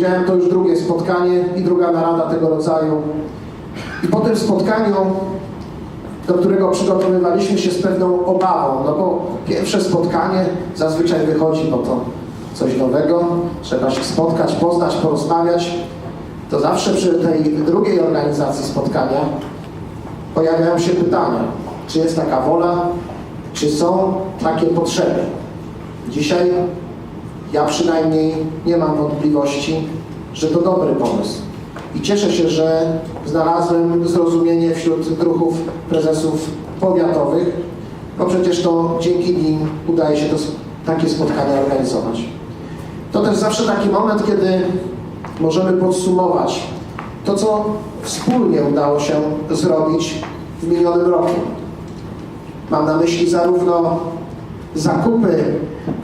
Miałem to już drugie spotkanie i druga narada tego rodzaju. I po tym spotkaniu, do którego przygotowywaliśmy się z pewną obawą, no bo pierwsze spotkanie zazwyczaj wychodzi, bo to coś nowego, trzeba się spotkać, poznać, porozmawiać. To zawsze przy tej drugiej organizacji spotkania pojawiają się pytania, czy jest taka wola, czy są takie potrzeby. Dzisiaj ja przynajmniej nie mam wątpliwości, że to dobry pomysł. I cieszę się, że znalazłem zrozumienie wśród druhów prezesów powiatowych, bo przecież to dzięki nim udaje się to, takie spotkania organizować. To też zawsze taki moment, kiedy możemy podsumować to, co wspólnie udało się zrobić w minionym roku. Mam na myśli zarówno zakupy,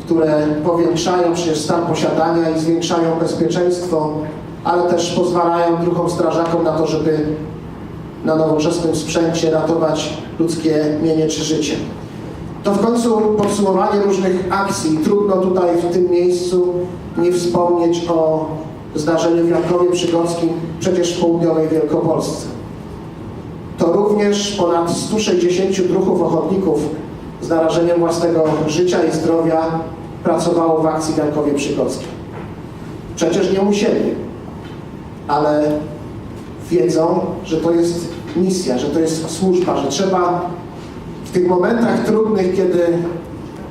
które powiększają przecież stan posiadania i zwiększają bezpieczeństwo, ale też pozwalają druhom strażakom na to, żeby na nowoczesnym sprzęcie ratować ludzkie mienie czy życie. To w końcu podsumowanie różnych akcji. Trudno tutaj w tym miejscu nie wspomnieć o zdarzeniu w Jankowie Przygockim, przecież w południowej Wielkopolsce. To również ponad 160 druhów ochotników z narażeniem własnego życia i zdrowia pracowało w akcji w Jankowie Przygockim. Przecież nie musieli, ale wiedzą, że to jest misja, że to jest służba, że trzeba w tych momentach trudnych, kiedy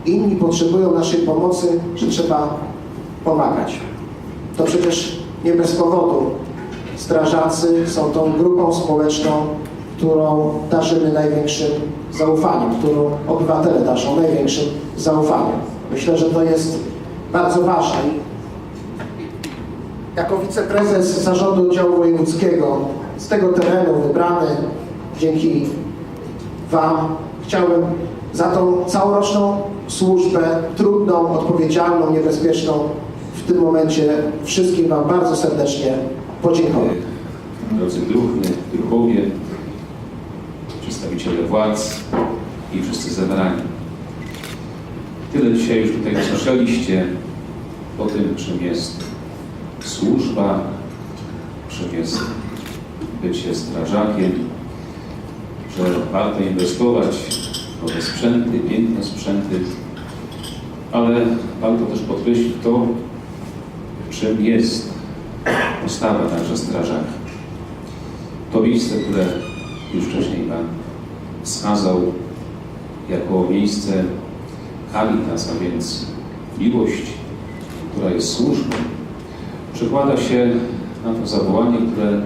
inni potrzebują naszej pomocy, że trzeba pomagać. To przecież nie bez powodu strażacy są tą grupą społeczną, którą darzymy największym zaufaniem, którą obywatele darzą największym zaufaniem. Myślę, że to jest bardzo ważne. Jako wiceprezes zarządu oddziału wojewódzkiego z tego terenu wybrany dzięki Wam chciałbym za tą całoroczną służbę, trudną, odpowiedzialną, niebezpieczną, w tym momencie wszystkim Wam bardzo serdecznie podziękować. drodzy druhny, druhowie, przedstawiciele władz i wszyscy zebrani. Tyle dzisiaj już tutaj usłyszeliście o tym, czym jest służba, czym jest bycie strażakiem, że warto inwestować w nowe sprzęty, piękne sprzęty, ale warto też podkreślić to, czym jest postawa także strażaka. To miejsce, które już wcześniej Pan wskazał jako miejsce caritas, a więc miłość, która jest służbą, przekłada się na to zawołanie, które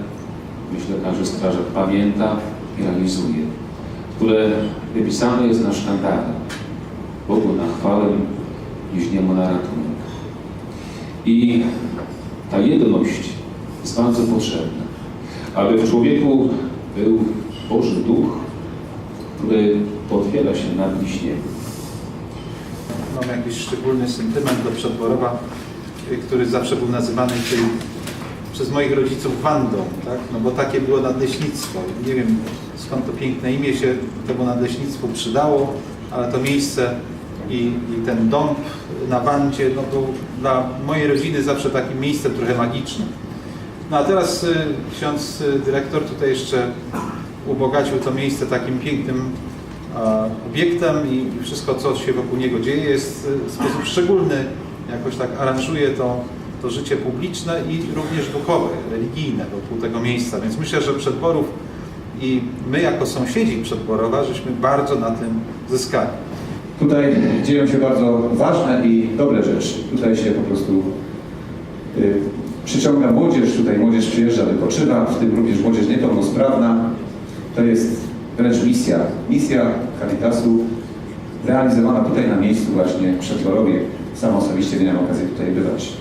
myślę każdy strażak pamięta i realizuje, które wypisane jest na sztandarach Bogu na chwałę, bliźniemu na ratunek. I ta jedność jest bardzo potrzebna, aby w człowieku był Boży Duch, który potwiera się na bliźniego. Mam jakiś szczególny sentyment do Przedborowa, który zawsze był nazywany przez moich rodziców Wandą, tak? no bo takie było nadleśnictwo. Nie wiem skąd to piękne imię się temu nadleśnictwu przydało, ale to miejsce i, i ten dąb na Wandzie no był dla mojej rodziny zawsze takim miejscem trochę magicznym. No a teraz y, ksiądz y, dyrektor tutaj jeszcze ubogacił to miejsce takim pięknym obiektem i wszystko, co się wokół niego dzieje, jest y, w sposób szczególny, jakoś tak aranżuje to, to życie publiczne i również duchowe, religijne wokół tego miejsca. Więc myślę, że Przedborów i my jako sąsiedzi Przedborowa, żeśmy bardzo na tym zyskali. Tutaj dzieją się bardzo ważne i dobre rzeczy. Tutaj się po prostu y, przyciąga młodzież, tutaj młodzież przyjeżdża, wypoczywa, w tym również młodzież niepełnosprawna. To jest wręcz misja, misja Caritasu realizowana tutaj na miejscu właśnie przed Borowie. Sam osobiście miałem okazję tutaj bywać.